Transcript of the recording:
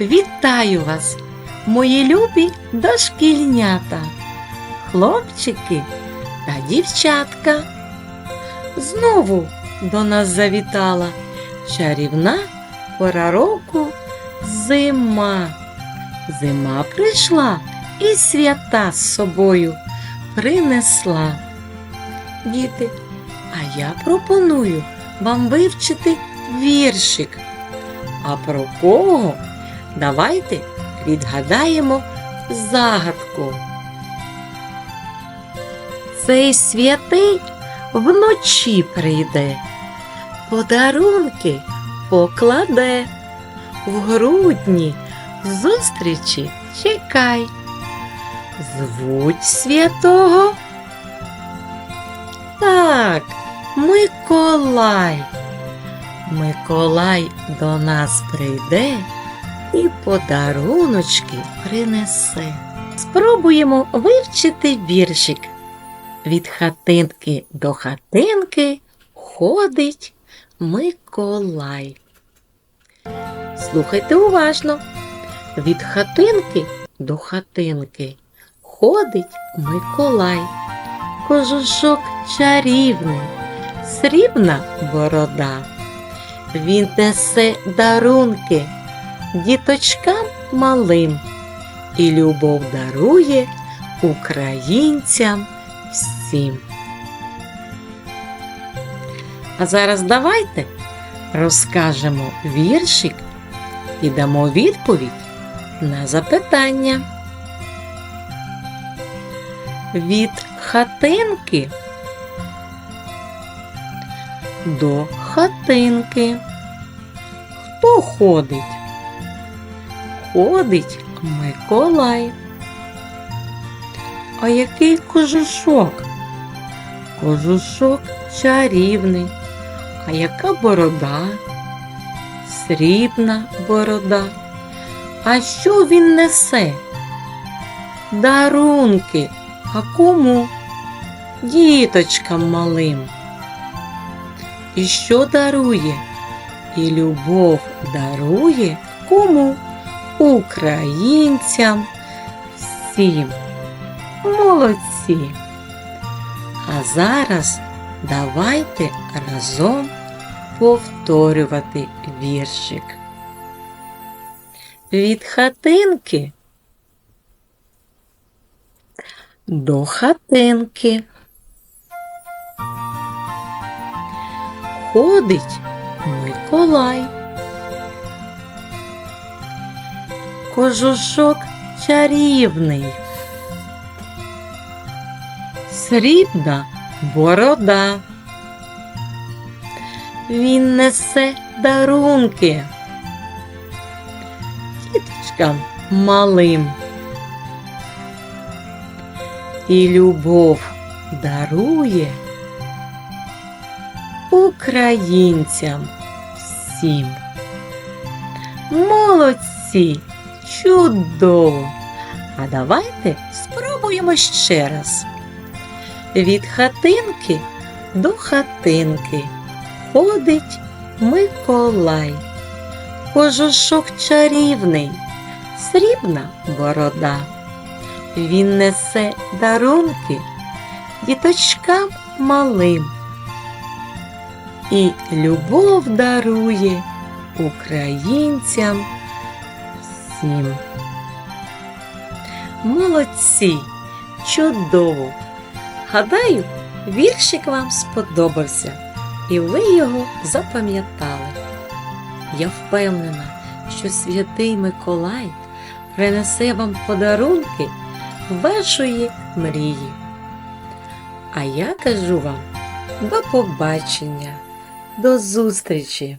Вітаю вас, мої любі дошкільнята, хлопчики та дівчатка. Знову до нас завітала чарівна пора року зима. Зима прийшла і свята з собою принесла. Діти, а я пропоную вам вивчити віршик. А про кого? Давайте відгадаємо загадку. Цей святий вночі прийде, подарунки покладе, в грудні зустрічі чекай. Звуть святого. Так, Миколай. Миколай до нас прийде і подаруночки принесе. Спробуємо вивчити віршик. Від хатинки до хатинки ходить Миколай. Слухайте уважно. Від хатинки до хатинки ходить Миколай. Кожушок чарівний, срібна борода. Він несе дарунки діточкам малим і любов дарує українцям всім. А зараз давайте розкажемо віршик і дамо відповідь на запитання. Від хатинки до хатинки. Хто ходить? Ходить Миколай. А який кожушок? Кожушок чарівний. А яка борода? Срібна борода. А що він несе? Дарунки. А кому? Діточкам малим. І що дарує? І любов дарує кому? Українцям всім. Молодці. А зараз давайте разом повторювати віршик. Від хатинки до хатинки. Ходить Миколай. Кожушок чарівний. Срібна борода. Він несе дарунки. Діточкам малим. І любов дарує українцям всім. Молодці! Чудово! А давайте спробуємо ще раз. Від хатинки до хатинки ходить Миколай. Кожушок чарівний, срібна борода. Він несе дарунки діточкам малим і любов дарує українцям всім. Молодці! Чудово! Гадаю, віршик вам сподобався, і ви його запам'ятали. Я впевнена, що святий Миколай принесе вам подарунки вашої мрії. А я кажу вам до побачення, до зустрічі!